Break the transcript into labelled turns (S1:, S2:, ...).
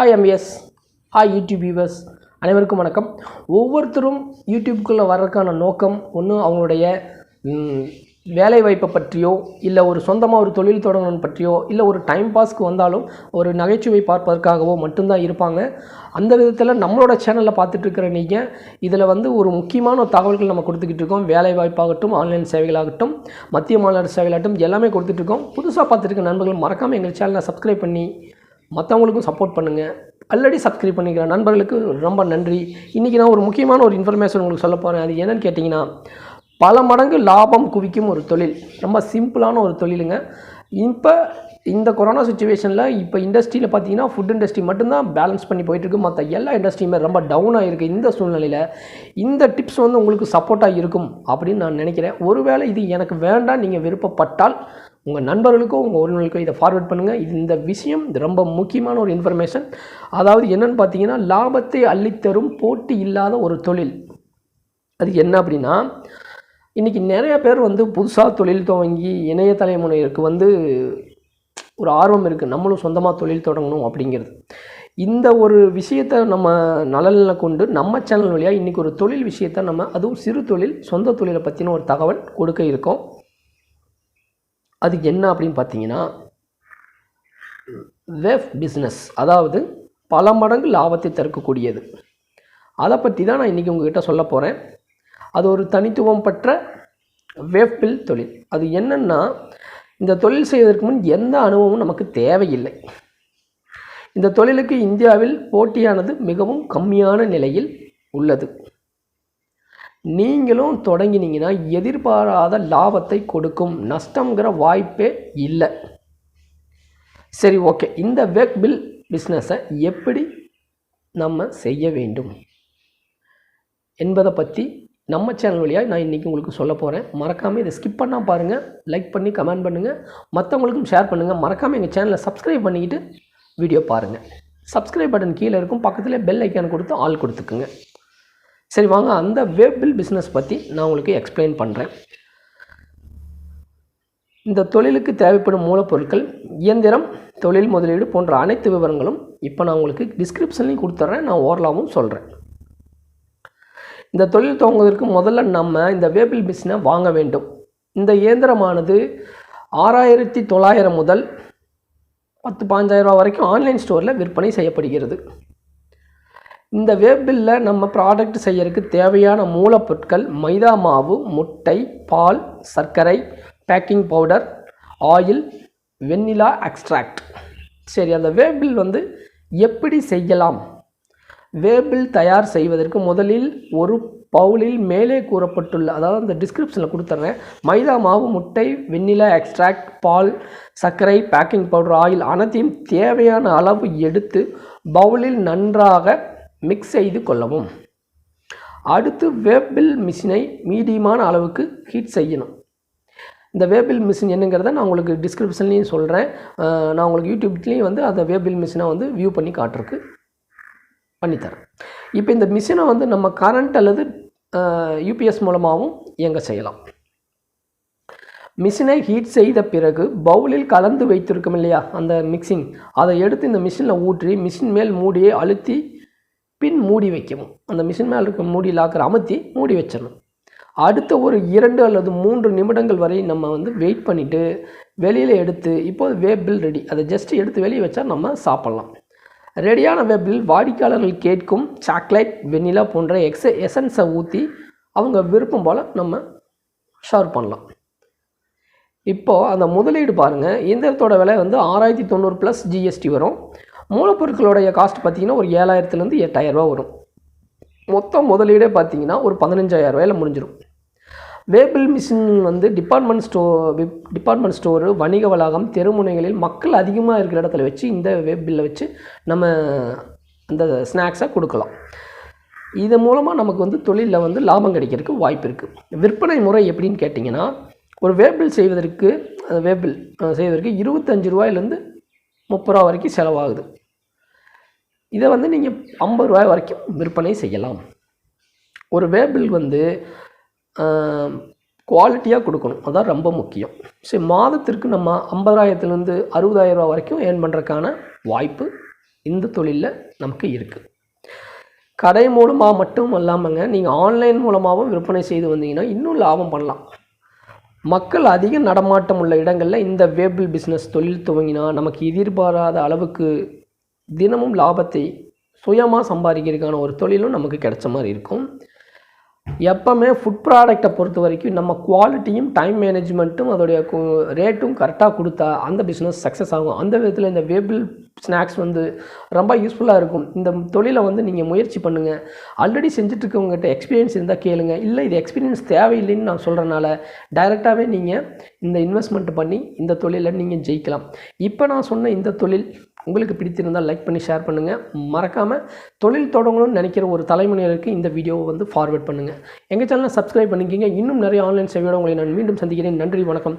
S1: Hi MS hi YouTube viewers அனைவருக்கும் வணக்கம். ஒவ்வொருத்தரும் யூடியூப்குள்ளே வர்றதுக்கான நோக்கம் ஒன்று அவங்களுடைய வேலைவாய்ப்பை வேலை வாய்ப்பை பற்றியோ இல்லை ஒரு சொந்தமாக ஒரு தொழில் தொடங்கணும் பற்றியோ இல்லை ஒரு டைம் பாஸ்க்கு வந்தாலும் ஒரு நகைச்சுவை பார்ப்பதற்காகவோ மட்டும்தான் இருப்பாங்க. அந்த விதத்தில் நம்மளோட சேனலில் பார்த்துட்ருக்கிற நீங்கள் இதில் வந்து ஒரு முக்கியமான தகவல்கள் நம்ம கொடுத்துக்கிட்டு இருக்கோம். வேலை வாய்ப்பாகட்டும் ஆன்லைன் சேவைகளாகட்டும் மத்திய மாநில சேவைகளாகட்டும் எல்லாமே கொடுத்துட்ருக்கோம் புதுசாக பார்த்துருக்க நண்பர்கள் மறக்காமல் எங்கள் சேனலை சப்ஸ்கிரைப் பண்ணி மற்றவங்களுக்கும் சப்போர்ட் பண்ணுங்கள் ஆல்ரெடி சப்ஸ்கிரைப் பண்ணிக்கிற நண்பர்களுக்கு ரொம்ப நன்றி. இன்றைக்கி நான் ஒரு முக்கியமான ஒரு இன்ஃபர்மேஷன் உங்களுக்கு சொல்ல போகிறேன் அது என்னென்னு கேட்டிங்கன்னா பல மடங்கு லாபம் குவிக்கும் ஒரு தொழில். ரொம்ப சிம்பிளான ஒரு தொழிலுங்க. இப்போ இந்த கொரோனா சுச்சுவேஷனில் இப்போ இண்டஸ்ட்ரியில் பார்த்தீங்கன்னா ஃபுட் இண்டஸ்ட்ரி மட்டும்தான் பேலன்ஸ் பண்ணி போயிட்டுருக்கு. மற்ற எல்லா இண்டஸ்ட்ரியுமே ரொம்ப டவுனாக இருக்குது இந்த சூழ்நிலையில். இந்த டிப்ஸ் வந்து உங்களுக்கு சப்போர்ட்டாக இருக்கும் அப்படின்னு நான் நினைக்கிறேன். ஒருவேளை இது எனக்கு வேண்டாம் நீங்கள் விருப்பப்பட்டால் உங்கள் நண்பர்களுக்கும் உங்கள் உறவினர்களுக்கும் இதை ஃபார்வர்ட் பண்ணுங்கள் இந்த விஷயம் ரொம்ப முக்கியமான ஒரு இன்ஃபர்மேஷன் அதாவது என்னென்னு பார்த்தீங்கன்னா லாபத்தை அள்ளித்தரும் போட்டி இல்லாத ஒரு தொழில். அது என்ன அப்படின்னா இன்றைக்கி நிறைய பேர் வந்து புதுசாக தொழில் துவங்கி இணைய தலைமுறைக்கு வந்து ஒரு ஆர்வம் இருக்குது நம்மளும் சொந்தமாக தொழில் தொடங்கணும் அப்படிங்கிறது. இந்த ஒரு விஷயத்தை நம்ம நலனில் கொண்டு நம்ம சேனல் வழியாக இன்றைக்கி ஒரு தொழில் விஷயத்தை நம்ம அதுவும் சிறு தொழில் சொந்த தொழிலை பற்றின ஒரு தகவல் கொடுக்க இருக்கோம். அது என்ன அப்படின்னு பார்த்தீங்கன்னா வெஃப் பிஸ்னஸ் அதாவது பல மடங்கு லாபத்தை தடுக்கக்கூடியது. அதை பற்றி தான் நான் இன்றைக்கி உங்ககிட்ட சொல்ல போகிறேன் அது ஒரு தனித்துவம் பெற்ற வெப் பில் தொழில். அது என்னென்னா இந்த தொழில் செய்வதற்கு முன் எந்த அனுபவமும் நமக்கு தேவையில்லை. இந்த தொழிலுக்கு இந்தியாவில் போட்டியானது மிகவும் கம்மியான நிலையில் உள்ளது. நீங்களும் தொடங்கினீங்கன்னா எதிர்பாராத லாபத்தை கொடுக்கும். நஷ்டங்கிற வாய்ப்பே இல்லை. சரி ஓகே. இந்த வெக் பில் பிஸ்னஸை எப்படி நம்ம செய்ய வேண்டும் என்பதை பற்றி நம்ம சேனல் வழியாக நான் இன்றைக்கி உங்களுக்கு சொல்ல போகிறேன் மறக்காமல் இதை ஸ்கிப் பண்ணால் பாருங்கள் லைக் பண்ணி கமெண்ட் பண்ணுங்கள் மற்றவங்களுக்கும் ஷேர் பண்ணுங்கள் மறக்காமல் எங்கள் சேனலை சப்ஸ்கிரைப் பண்ணிக்கிட்டு வீடியோ பாருங்கள் சப்ஸ்கிரைப் பட்டன் கீழே இருக்கும். பக்கத்தில் பெல் ஐக்கான் கொடுத்து ஆல் கொடுத்துக்குங்க. சரி வாங்க. அந்த வெப் பில் பிஸ்னஸ் பற்றி நான் உங்களுக்கு எக்ஸ்பிளைன் பண்ணுறேன் இந்த தொழிலுக்கு தேவைப்படும் மூலப்பொருட்கள் இயந்திரம் தொழில் முதலீடு போன்ற அனைத்து விவரங்களும் இப்போ நான் உங்களுக்கு டிஸ்கிரிப்ஷன்லையும் கொடுத்துட்றேன் நான் ஓரலாகவும் சொல்கிறேன் இந்த தொழில் துவங்குவதற்கு முதல்ல நம்ம இந்த வேபில் மிஷினை வாங்க வேண்டும். இந்த இயந்திரமானது ஆறாயிரத்தி தொள்ளாயிரம் முதல் பத்து பாஞ்சாயிரம் ரூபா வரைக்கும் ஆன்லைன் ஸ்டோரில் விற்பனை செய்யப்படுகிறது. இந்த வேப்பிளில் நம்ம ப்ராடக்ட் செய்யறதுக்கு தேவையான மூலப்பொருட்கள் மைதா மாவு முட்டை பால் சர்க்கரை baking powder oil vanilla extract சரி அந்த வேப்பிள் வந்து எப்படி செய்யலாம்? வேப்பிள் தயார் செய்வதற்கு முதலில் ஒரு பவுலில் மேலே கூறப்பட்டுள்ள அதாவது அந்த டிஸ்கிரிப்ஷனில் கொடுத்துட்றேன் மைதா மாவு முட்டை வெண்ணிலா எக்ஸ்ட்ராக்ட் பால் சர்க்கரை பேக்கிங் பவுடர் ஆயில் அனைத்தையும் தேவையான அளவு எடுத்து பவுலில் நன்றாக மிக்ஸ் செய்து கொள்ளவும். அடுத்து வேப்பிள் மிஷினை மீடியமான அளவுக்கு ஹீட் செய்யணும். இந்த வேபிள் மிஷின் என்னங்கிறத நான் உங்களுக்கு டிஸ்கிரிப்ஷன்லேயும் சொல்கிறேன் நான் உங்களுக்கு யூடியூப்லேயும் வந்து அந்த வேபில் மிஷினை வந்து வியூ பண்ணி காட்டுறதுக்கு பண்ணித்தரேன். இப்போ இந்த மிஷினை வந்து நம்ம கரண்ட் அல்லது யூபிஎஸ் மூலமாகவும் இயங்க செய்யலாம். மிஷினை ஹீட் செய்த பிறகு பவுலில் கலந்து வைத்திருக்கும் இல்லையா அந்த மிக்சிங் அதை எடுத்து இந்த மிஷினில் ஊற்றி மிஷின் மேல் மூடியை அழுத்தி பின் மூடி வைக்கவும். அந்த மிஷின் மேலே இருக்க மூடி லாக்கர் அமர்த்தி மூடி வச்சிடணும். அடுத்த ஒரு இரண்டு அல்லது மூன்று நிமிடங்கள் வரை நம்ம வந்து வெயிட் பண்ணிவிட்டு வெளியில் எடுத்து இப்போது வேப்பில் ரெடி அதை ஜஸ்ட் எடுத்து வெளியே வச்சா நம்ம சாப்பிட்லாம். ரெடியான வேப்பில் வாடிக்கையாளர்கள் கேட்கும் சாக்லேட் வெண்ணிலா போன்ற எக்ஸ எசன்ஸை ஊற்றி அவங்க விருப்பம் போல் நம்ம ஷேர் பண்ணலாம். இப்போது அந்த முதலீடு பாருங்கள் இயந்திரத்தோட விலை வந்து ஆறாயிரத்தி தொண்ணூறு ப்ளஸ் ஜிஎஸ்டி வரும். மூலப்பொருட்களுடைய காஸ்ட் பார்த்தீங்கன்னா ஒரு ஏழாயிரத்துலேருந்து எட்டாயிரரூபா வரும். மொத்த முதலீடே பார்த்தீங்கன்னா ஒரு பதினஞ்சாயிரம் ரூபாயில் முடிஞ்சிடும் வேபிள் மிஷின் வந்து டிபார்ட்மெண்ட் ஸ்டோ டிபார்ட்மெண்ட் ஸ்டோரு வணிக வளாகம் தெருமுனைகளில் மக்கள் அதிகமாக இருக்கிற இடத்துல வச்சு இந்த வேபிளில் வச்சு நம்ம அந்த ஸ்நாக்ஸை கொடுக்கலாம். இது மூலமாக நமக்கு வந்து தொழிலில் வந்து லாபம் கிடைக்கிறதுக்கு வாய்ப்பு இருக்குது விற்பனை முறை எப்படின்னு கேட்டிங்கன்னா ஒரு வேபிள் செய்வதற்கு அந்த வேபிள் செய்வதற்கு இருபத்தஞ்சு ரூபாயிலேருந்து முப்பது ரூபா வரைக்கும் செலவாகுது. இதை வந்து நீங்கள் ஐம்பது ரூபாய் வரைக்கும் விற்பனை செய்யலாம். ஒரு வேபிள் வந்து குவாலிட்டியாக கொடுக்கணும். அதான் ரொம்ப முக்கியம். சரி மாதத்திற்கு நம்ம ஐம்பதாயிரத்துலேருந்து அறுபதாயிரம் ரூபா வரைக்கும் ஏர்ன் பண்ணுறதுக்கான வாய்ப்பு இந்த தொழிலில் நமக்கு இருக்குது கடை மூலமாக மட்டும் இல்லாமங்க நீங்கள் ஆன்லைன் மூலமாகவும் விற்பனை செய்து வந்தீங்கன்னா இன்னும் லாபம் பண்ணலாம். மக்கள் அதிக நடமாட்டம் உள்ள இடங்களில் இந்த வேபிள் பிஸ்னஸ் தொழில் துவங்கினா நமக்கு எதிர்பாராத அளவுக்கு தினமும் லாபத்தை சுயமாக சம்பாதிக்கிறதுக்கான ஒரு தொழிலும் நமக்கு கிடைச்ச மாதிரி இருக்கும். எப்போவுமே ஃபுட் ப்ராடக்டை பொறுத்த வரைக்கும் நம்ம குவாலிட்டியும் டைம் மேனேஜ்மெண்ட்டும் அதோடைய ரேட்டும் கரெக்டாக கொடுத்தா அந்த பிஸ்னஸ் சக்ஸஸ் ஆகும். அந்த விதத்தில் இந்த வேபிள் ஸ்நாக்ஸ் வந்து ரொம்ப யூஸ்ஃபுல்லாக இருக்கும். இந்த தொழிலை வந்து நீங்கள் முயற்சி பண்ணுங்கள் ஆல்ரெடி செஞ்சுட்ருக்கவங்ககிட்ட எக்ஸ்பீரியன்ஸ் இருந்தால் கேளுங்க. இல்லை இது எக்ஸ்பீரியன்ஸ் தேவையில்லைன்னு நான் சொல்கிறனால டைரெக்டாகவே நீங்கள் இந்த இன்வெஸ்ட்மெண்ட் பண்ணி இந்த தொழிலை நீங்கள் ஜெயிக்கலாம். இப்போ நான் சொன்ன இந்த தொழில் உங்களுக்கு பிடித்திருந்தால் லைக் பண்ணி ஷேர் பண்ணுங்கள் மறக்காமல் தொழில் தொடங்கணும்னு நினைக்கிற ஒரு தலைமுறையினருக்கு இந்த வீடியோவை வந்து ஃபார்வர்ட் பண்ணுங்கள் எங்கள் சேனலை சப்ஸ்கிரைப் பண்ணிக்கிங்க. இன்னும் நிறைய ஆன்லைன் சேவையோட உங்களை நான் மீண்டும் சந்திக்கிறேன். நன்றி வணக்கம்.